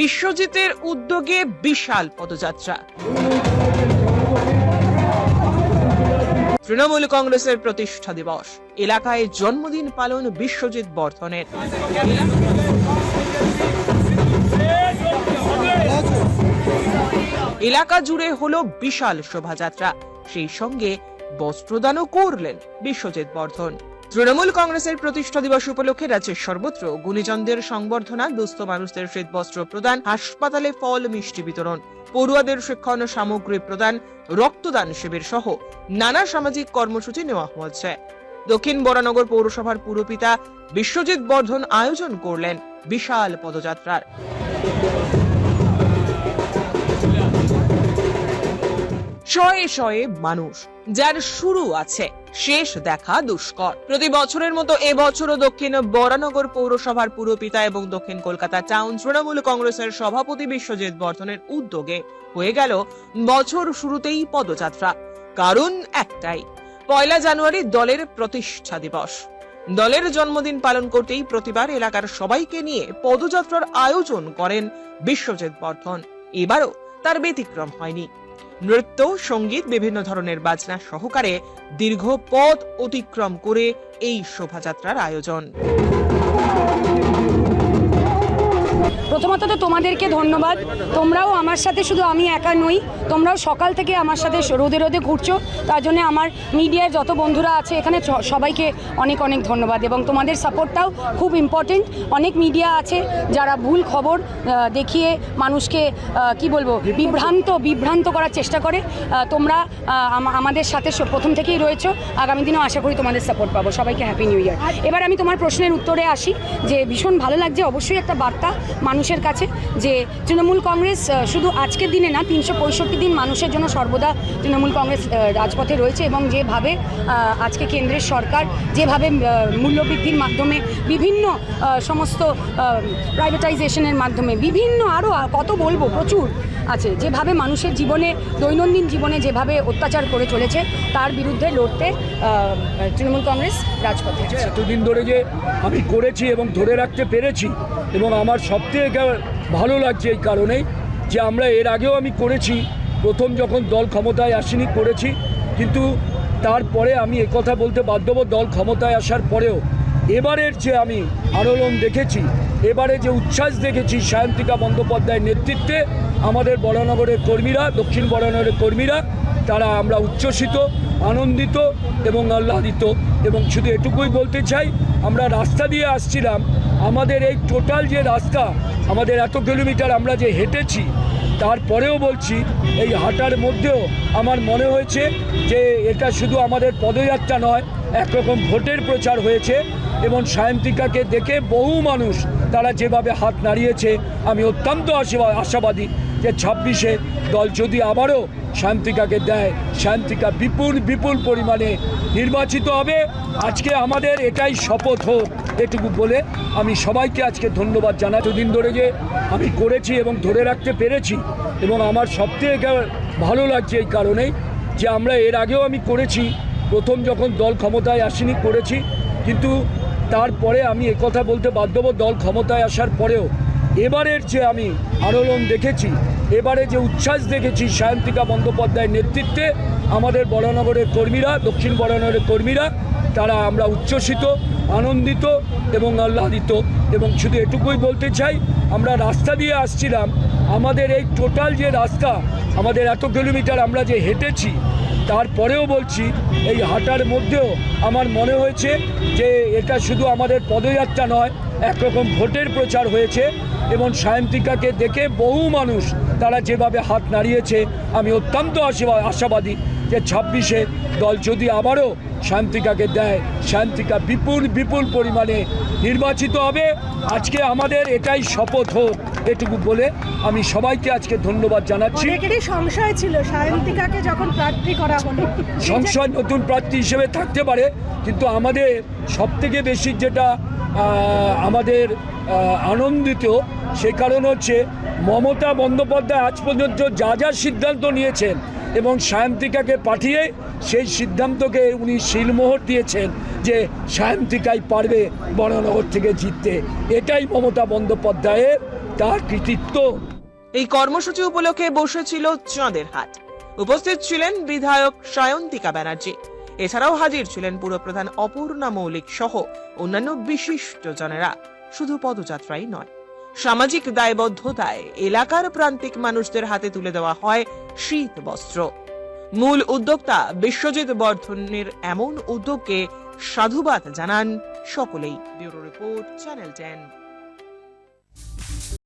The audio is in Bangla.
বিশ্বজিতের উদ্যোগে বিশাল পদযাত্রা। তৃণমূল কংগ্রেসের প্রতিষ্ঠা দিবস। এলাকায় জন্মদিন পালন বিশ্বজিৎ বর্ধনের। এলাকা জুড়ে হলো বিশাল শোভাযাত্রা। সেই সঙ্গে বস্ত্রদানও করলেন বিশ্বজিৎ বর্ধন। তৃণমূল কংগ্রেসের প্রতিষ্ঠা দিবস উপলক্ষে রাজ্যের সর্বত্র গুণীজনদের সংবর্ধনা, দুস্থ মানুষদের শীতবস্ত্র প্রদান, হাসপাতালে ফল, মিষ্টি বিতরণ, পড়ুয়াদের শিক্ষণ সামগ্রী প্রদান, রক্তদান শিবির সহ নানা সামাজিক কর্মসূচি নেওয়া হয়েছে। দক্ষিণ বরানগর পৌরসভার পুরপিতা বিশ্বজিৎ বর্ধন আয়োজন করলেন বিশাল পদযাত্রার। শয়ে শয়ে মানুষ যার শুরু আছে শেষ দেখা দুষ্কর। প্রতি বছরের মতো এবছরও দক্ষিণ বরানগর পৌরসভার পুরপিতা এবং দক্ষিণ কলকাতা টাউন তৃণমূল কংগ্রেসের সভাপতি বিশ্বজিৎ বর্ধনের উদ্যোগে হয়ে গেল বছর শুরুতেই পদযাত্রা। কারণ একটাই, পয়লা জানুয়ারি দলের প্রতিষ্ঠা দিবস। দলের জন্মদিন পালন করতেই প্রতিবার এলাকার সবাইকে নিয়ে পদযাত্রার আয়োজন করেন বিশ্বজিৎ বর্ধন। এবারও তার ব্যতিক্রম হয়নি। নৃত্য সংগীত বিভিন্ন ধরনের বাজনা সহকারে দীর্ঘ পথ অতিক্রম করে এই শোভাযাত্রার আয়োজন। প্রথমত তো তোমাদেরকে ধন্যবাদ। তোমরাও আমার সাথে শুধু আমি একা নই, তোমরাও সকাল থেকে আমার সাথে রোদে রোদে ঘুরছো। তার জন্য আমার মিডিয়ায় যত বন্ধুরা আছে, এখানে সবাইকে অনেক অনেক ধন্যবাদ এবং তোমাদের সাপোর্টটাও খুব ইম্পর্টেন্ট অনেক মিডিয়া আছে যারা ভুল খবর দেখিয়ে মানুষকে কি বলব, বিভ্রান্ত বিভ্রান্ত করার চেষ্টা করে। তোমরা আমাদের সাথে প্রথম থেকেই রয়েছো। আগামী দিনেও আশা করি তোমাদের সাপোর্ট পাবো। সবাইকে হ্যাপি নিউ ইয়ার এবার আমি তোমার প্রশ্নের উত্তরে আসি, যে ভীষণ ভালো লাগছে, অবশ্যই একটা বার্তা। মানুষের কাছে যে তৃণমূল কংগ্রেস শুধু আজকের দিনে না, তিনশো পঁয়ষট্টি দিন মানুষের জন্য সর্বদা তৃণমূল কংগ্রেস রাজপথে রয়েছে এবং যেভাবে আজকে কেন্দ্রের সরকার যেভাবে মূল্যবৃদ্ধির মাধ্যমে বিভিন্ন সমস্ত প্রাইভেটাইজেশনের মাধ্যমে বিভিন্ন আরও কত বলব, প্রচুর আছে। যেভাবে মানুষের জীবনে, দৈনন্দিন জীবনে যেভাবে অত্যাচার করে চলেছে, তার বিরুদ্ধে লড়তে তৃণমূল কংগ্রেস রাজপথে এতদিন ধরে যে আমি করেছি এবং ধরে রাখতে পেরেছি, এবং আমার সবথেকে ভালো লাগছে এই কারণেই যে আমরা এর আগেও আমি করেছি, প্রথম যখন দল ক্ষমতায় আসেনি করেছি, কিন্তু তারপরে আমি একথা বলতে বাধ্য দল ক্ষমতায় আসার পরেও এবারের যে আমি আলোড়ন দেখেছি এবারে যে উচ্ছ্বাস দেখেছি সায়ন্তিকা বন্দ্যোপাধ্যায়ের নেতৃত্বে, আমাদের বরানগরের কর্মীরা, দক্ষিণ বরানগরের কর্মীরা, তারা আমরা উচ্ছ্বসিত, আনন্দিত এবং আহ্লাদিত। এবং শুধু এটুকুই বলতে চাই, আমরা রাস্তা দিয়ে আসছিলাম। আমাদের এই টোটাল যে রাস্তা, আমাদের এত কিলোমিটার আমরা যে হেঁটেছি, তারপরেও বলছি, এই হাঁটার মধ্যেও আমার মনে হয়েছে যে এটা শুধু আমাদের পদযাত্রা নয়, একরকম ভোটের প্রচার হয়েছে। এবং সায়ন্তিকাকে দেখে বহু মানুষ তারা যেভাবে হাত নাড়িয়েছে, আমি অত্যন্ত আশাবাদী যে ছাব্বিশে দল যদি আবারও শান্তিকাকে দেয় শান্তিকা বিপুল বিপুল পরিমাণে নির্বাচিত হবে। আজকে আমাদের এটাই শপথ হোক এটুকু বলে আমি সবাইকে আজকে ধন্যবাদ জানা দুদিন ধরে যে আমি করেছি এবং ধরে রাখতে পেরেছি এবং আমার সবথেকে ভালো লাগছে এই কারণেই যে আমরা এর আগেও আমি করেছি। প্রথম যখন দল ক্ষমতায় আসেনি, করেছি। কিন্তু তারপরে আমি একথা বলতে বাধ্য হব, দল ক্ষমতায় আসার পরেও। এবারের যে আমি আলোড়ন দেখেছি, এবারে যে উচ্ছ্বাস দেখেছি সায়ন্তিকা বন্দ্যোপাধ্যায়ের নেতৃত্বে, আমাদের বরানগরের কর্মীরা, দক্ষিণ বরানগরের কর্মীরা, তারা আমরা উচ্ছ্বসিত, আনন্দিত এবং আহ্লাদিত। এবং শুধু এটুকুই বলতে চাই, আমরা রাস্তা দিয়ে আসছিলাম, আমাদের এই টোটাল যে রাস্তা, আমাদের এত কিলোমিটার আমরা যে হেঁটেছি তারপরেও বলছি, এই হাঁটার মধ্যেও আমার মনে হয়েছে যে এটা শুধু আমাদের পদযাত্রা নয়, একরকম ভোটের প্রচার হয়েছে এবং সায়ন্তিকাকে দেখে বহু মানুষ তারা যেভাবে হাত নাড়িয়েছে, আমি অত্যন্ত আশাবাদী যে ছাব্বিশে দল যদি আবারও শান্তিকাকে দেয় শান্তিকা বিপুল বিপুল পরিমাণে নির্বাচিত হবে। আজকে আমাদের এটাই শপথ হোক এটুকু বলে আমি সবাইকে আজকে ধন্যবাদ জানাচ্ছি। সংশয় ছিল সায়ন্তিকাকে যখন প্রার্থী করা হলো। সংসদ নতুন প্রার্থী হিসেবে থাকতে পারে কিন্তু আমাদের সবথেকে বেশি যেটা আমাদের আনন্দিত সে কারণ হচ্ছে মমতা বন্দ্যোপাধ্যায় আজ পর্যন্ত যা যা সিদ্ধান্ত নিয়েছেন এবং সায়ন্তিকাকে পাঠিয়ে সেই সিদ্ধান্তকে উনি শিলমোহর দিয়েছেন। যে সায়ন্তিকাই পারবে বরানগর থেকে জিততে। এটাই মমতা বন্দ্যোপাধ্যায়ের তার কৃতিত্ব। এই কর্মসূচি উপলক্ষে বসেছিল চাঁদের হাট। উপস্থিত ছিলেন বিধায়ক সায়ন্তিকা ব্যানার্জি। এছাড়াও হাজির ছিলেন পুরপ্রধান অপূর্ণা মৌলিক সহ অন্যান্য বিশিষ্ট জনেরা শুধু পদযাত্রাই নয়, সামাজিক দায়বদ্ধতায় এলাকার প্রান্তিক মানুষদের হাতে তুলে দেওয়া হয় শীত বস্ত্র। মূল উদ্যোক্তা বিশ্বজিৎ বর্ধনের এমন উদ্যোগকে সাধুবাদ জানান সকলেই। Bureau report channel ten.